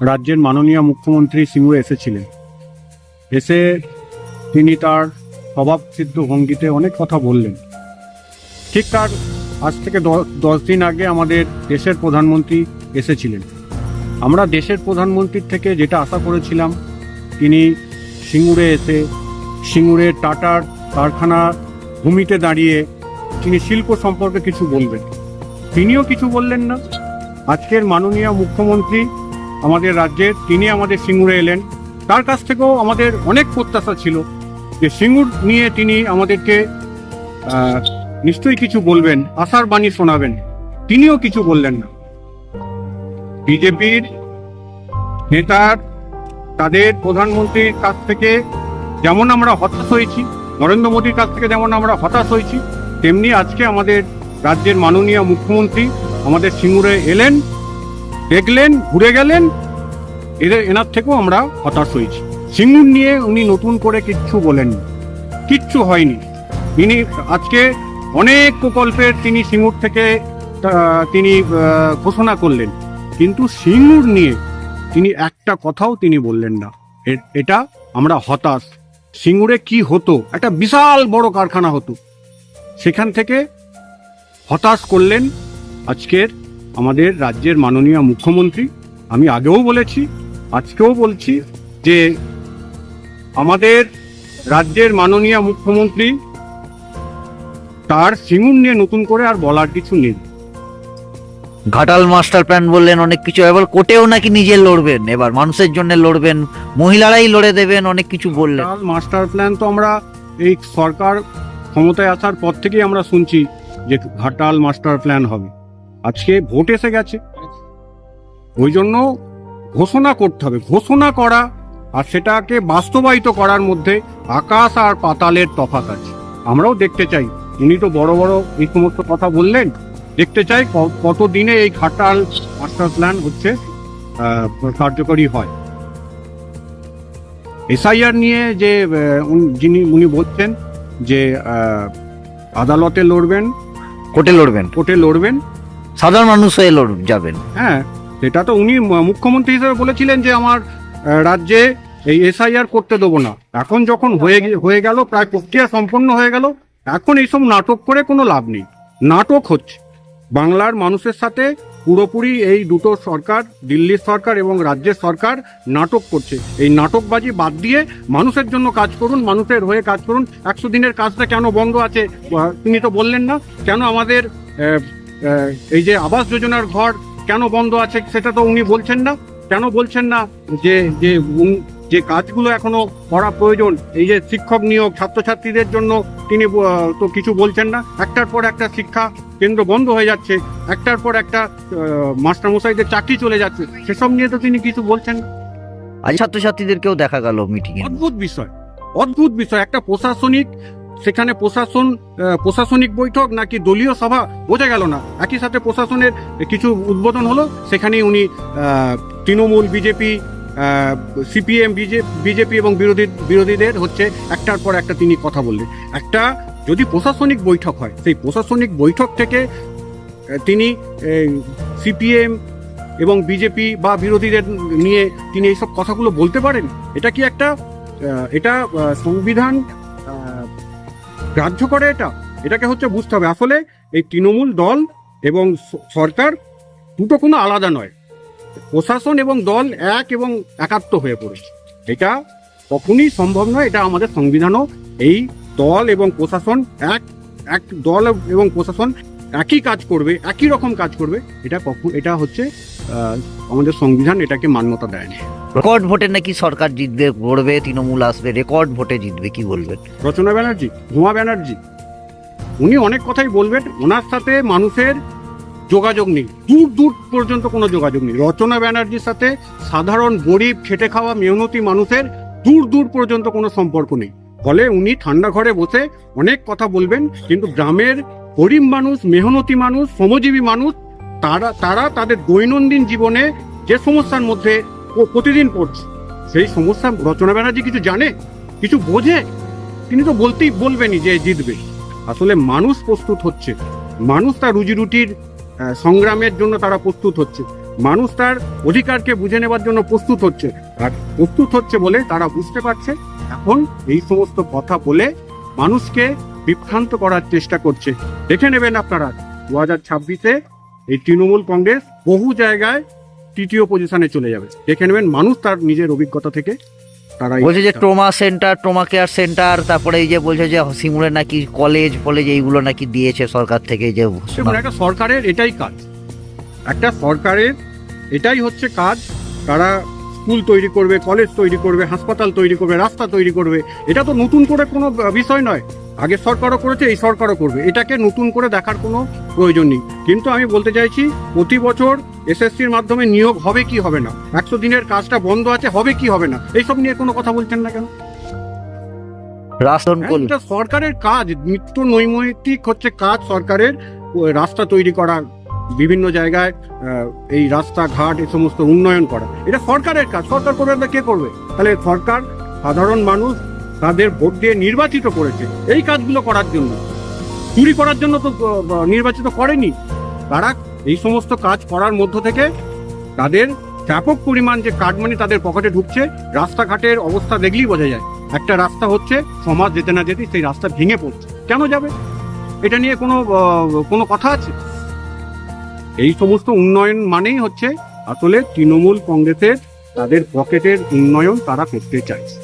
রাজ্যের মাননীয় মুখ্যমন্ত্রী সিঙ্গুরে এসেছিলেন। এসে তিনি তার স্বভাবসিদ্ধ ভঙ্গিতে অনেক কথা বললেন। ঠিক তার আজ থেকে দশ দিন আগে আমাদের দেশের প্রধানমন্ত্রী এসেছিলেন। আমরা দেশের প্রধানমন্ত্রীর থেকে যেটা আশা করেছিলাম, তিনি সিঙ্গুরে এসে, সিঙ্গুরে টাটার কারখানা ভূমিতে দাঁড়িয়ে তিনি শিল্প সম্পর্কে কিছু বলবেন। তিনিও কিছু বললেন না। আজকের মাননীয় মুখ্যমন্ত্রী আমাদের রাজ্যের তিনি আমাদের সিঙ্গুরে এলেন। তার কাছ থেকেও আমাদের অনেক প্রত্যাশা ছিল যে সিঙ্গুর নিয়ে তিনি আমাদেরকে নিশ্চয়ই কিছু বলবেন, আশার বাণী শোনাবেন। তিনিও কিছু বললেন না। বিজেপির নেতার তাদের প্রধানমন্ত্রীর কাছ থেকে যেমন আমরা হতাশ হয়েছি, নরেন্দ্র মোদীর কাছ থেকে যেমন আমরা হতাশ হয়েছি, তেমনি আজকে আমাদের রাজ্যের মাননীয় মুখ্যমন্ত্রী আমাদের সিঙ্গুরে এলেন। দেখলেন, ঘুরে গেলেন, এদের, এনার থেকেও আমরা হতাশ হয়েছি। সিঙ্গুর নিয়ে উনি নতুন করে কিচ্ছু বলেননি কিচ্ছু হয়নি। তিনি আজকে অনেক প্রকল্পের তিনি সিঙ্গুর থেকে তিনি ঘোষণা করলেন। কিন্তু সিঙ্গুর নিয়ে তিনি একটা কথাও তিনি বললেন না। এটা আমরা হতাশ। সিঙ্গুরে কি হতো? একটা বিশাল বড় কারখানা হতো। সেখান থেকে হতাশ করলেন আজকের আমাদের রাজ্যের মাননীয় মুখ্যমন্ত্রী আমি আগেও বলেছি আজকেও বলছি যে আমাদের রাজ্যের মাননীয় মুখ্যমন্ত্রী তার সিঙ্গুর নিয়ে নতুন করে আর বলার কিছু নেই। ঘাটাল মাস্টার প্ল্যান বললেন অনেক কিছু এবার কোটেও নাকি নিজে লড়বেন এবার মানুষের জন্য লড়বেন মহিলারাই লড়ে দেবেন অনেক কিছু বললেন। মাস্টার প্ল্যান তো আমরা এই সরকার ক্ষমতায় আসার পর থেকেই আমরা শুনছি যে ঘাটাল মাস্টার প্ল্যান হবে। আজকে ভোট এসে গেছে। ওই জন্য ঘোষণা করতে হবে। ঘোষণা করা আর সেটাকে বাস্তবায়িত করার মধ্যে আকাশ আর পাতালের তফাৎ আছে। আমরাও দেখতে চাই। উনি তো বড় বড় এই সমস্ত কথা বললেন। দেখতে চাই কত দিনে এই ঘাটাল মাস্টার প্ল্যান হচ্ছে কার্যকরী হয়। এসআইআর নিয়ে যে উনি- যিনি উনি বলছেন যে আদালতে লড়বেন কোর্টে লড়বেন। কোর্টে লড়বেন সাধারণ মানুষ হয়ে যাবেন। হ্যাঁ সেটা তো উনি মুখ্যমন্ত্রী হিসেবে বলেছিলেন যে আমার রাজ্যে এই এসআইআর করতে দেবো না। এখন যখন হয়ে হয়ে গেল, প্রায় প্রক্রিয়া সম্পন্ন হয়ে গেল, এখন এইসব নাটক করে কোনো লাভ নেই। নাটক হচ্ছে। বাংলার মানুষের সাথে পুরোপুরি এই দুটো সরকার, দিল্লির সরকার এবং রাজ্যের সরকার নাটক করছে। এই নাটকবাজি বাদ দিয়ে মানুষের জন্য কাজ করুন, মানুষের হয়ে কাজ করুন। একশো দিনের কাজটা কেন বন্ধ আছে? তিনি তো বললেন না। কেন আমাদের এই যে আবাস যোজনার ঘর কেন বন্ধ আছে সেটা তো উনি বলছেন না। কেন বলছেন না যে যে যে কাজগুলো এখনও করা প্রয়োজন এই যে শিক্ষক নিয়োগ ছাত্রছাত্রীদের জন্য তিনি তো কিছু বলছেন না। একটার পর একটা শিক্ষা কেন্দ্র বন্ধ হয়ে যাচ্ছে একটার পর একটা মাস্টারমশাইদের চাকরি চলে যাচ্ছে সেসব নিয়ে তো তিনি কিছু বলছেন না। আজ ছাত্রছাত্রীদেরকেও দেখা গেল মিটিং অদ্ভুত বিষয় অদ্ভুত বিষয়। একটা প্রশাসনিক সেখানে প্রশাসন প্রশাসনিক বৈঠক নাকি দলীয় সভা বোঝা গেল না। একই সাথে প্রশাসনের কিছু উদ্বোধন হলো, সেখানেই উনি তৃণমূল বিজেপি সিপিএম বিজেপি এবং বিরোধী, বিরোধীদের হচ্ছে একটার পর একটা তিনি কথা বললেন। একটা যদি প্রশাসনিক বৈঠক হয়, সেই প্রশাসনিক বৈঠক থেকে তিনি সিপিএম এবং বিজেপি বা বিরোধীদের নিয়ে তিনি এইসব কথাগুলো বলতে পারেন? এটা কি একটা এটা সংবিধান গ্রাহ্য করে এটা। এটাকে হচ্ছে বুঝতে হবে। আসলে এই তৃণমূল দল এবং সরকার দুটো কোনো আলাদা নয়। প্রশাসন এবং দল এক এবং একাত্ম হয়ে পড়েছে। এটা কখনই সম্ভব নয়। এটা আমাদের সংবিধানও এই দল এবং প্রশাসন এক এক দল এবং প্রশাসন একই কাজ করবে একই রকম কাজ করবে এটা কখন এটা হচ্ছে আমাদের সংবিধান এটাকে মান্যতা দেয় না রেকর্ড ভোটে নাকি সরকার জিতবে গড়বে তৃণমূল আসবে রেকর্ড ভোটে জিতবে কি বলবেন? রচনা ব্যানার্জি হুমা ব্যানার্জি উনি অনেক কথাই বলবেন ওনার সাথে মানুষের যোগাযোগ নেই দূর দূর পর্যন্ত কোনো যোগাযোগ নেই। রচনা ব্যানার্জির সাথে সাধারণ গরিব খেটে খাওয়া মেহনতি মানুষের দূর দূর পর্যন্ত কোনো সম্পর্ক নেই। ফলে উনি ঠান্ডা ঘরে বসে অনেক কথা বলবেন কিন্তু গ্রামের গরিব মানুষ, মেহনতি মানুষ, শ্রমজীবী মানুষ, তারা তারা তাদের দৈনন্দিন জীবনে যে সমস্যার মধ্যে প্রতিদিন পড়ছে, সেই সমস্যা রচনা ব্যানার্জি কিছু জানে? কিছু বোঝে? তিনি তো বলতেই বলবেনই যে জিতবে। আসলে মানুষ প্রস্তুত হচ্ছে। মানুষ তার রুজি রুটির সংগ্রামের জন্য তারা প্রস্তুত হচ্ছে। মানুষ তার অধিকারকে বুঝে নেবার জন্য প্রস্তুত হচ্ছে। আর প্রস্তুত হচ্ছে বলে তারা বুঝতে পারছে, এখন এই সমস্ত কথা বলে মানুষকে বিভ্রান্ত করার চেষ্টা করছে। দেখে নেবেন আপনারা দু হাজার ছাব্বিশে এই তৃণমূল কংগ্রেস বহু জায়গায় তৃতীয় পজিশনে চলে যাবে। দেখে নেবেন মানুষ তার নিজের অভিজ্ঞতা থেকে তারা বলছে যে trauma centre trauma care centre তারপরে এই যে বলছে যে সিঙ্গুরে নাকি কলেজ ফলেজ এইগুলো নাকি দিয়েছে সরকার থেকে যে একটা সরকারের এটাই কাজ। একটা সরকারের এটাই হচ্ছে কাজ তারা স্কুল তৈরি করবে কলেজ তৈরি করবে হাসপাতাল তৈরি করবে রাস্তা তৈরি করবে। এটা তো নতুন করে কোনো বিষয় নয়। আগের সরকারও করেছে এই সরকারও করবে। এটাকে নতুন করে দেখার কোনো প্রয়োজন নেই। কিন্তু আমি বলতে চাইছি প্রতি বছর এসএসসির মাধ্যমে নিয়োগ হবে কি হবে না? একশো দিনের কাজটা বন্ধ আছে হবে কি হবে না? এইসব নিয়ে কোনো কথা বলছেন না কেন? সরকারের কাজ নিত্য নৈমিত্তিক হচ্ছে কাজ সরকারের রাস্তা তৈরি করা বিভিন্ন জায়গায় এই রাস্তাঘাট এই সমস্ত উন্নয়ন করা। এটা সরকারের কাজ। সরকার করবে কে করবে? তাহলে সরকার সাধারণ মানুষ তাদের ভোট দিয়ে নির্বাচিত করেছে। এই কাজগুলো করার জন্য। চুরি করার জন্য তো নির্বাচিত করেনি। তারা এই সমস্ত কাজ করার মধ্য থেকে তাদের ব্যাপক পরিমাণ যে কাটমানি তাদের পকেটে ঢুকছে, রাস্তাঘাটের অবস্থা দেখলেই বোঝা যায়। একটা রাস্তা হচ্ছে, সমাজ যেতে না যেতে সেই রাস্তা ভেঙে পড়ছে। কেন যাবে? এটা নিয়ে কোনো কোনো কথা আছে? এই সমস্ত উন্নয়ন মানেই হচ্ছে, আসলে তৃণমূল কংগ্রেসের তাদের পকেটের উন্নয়ন তারা করতে চাইছে।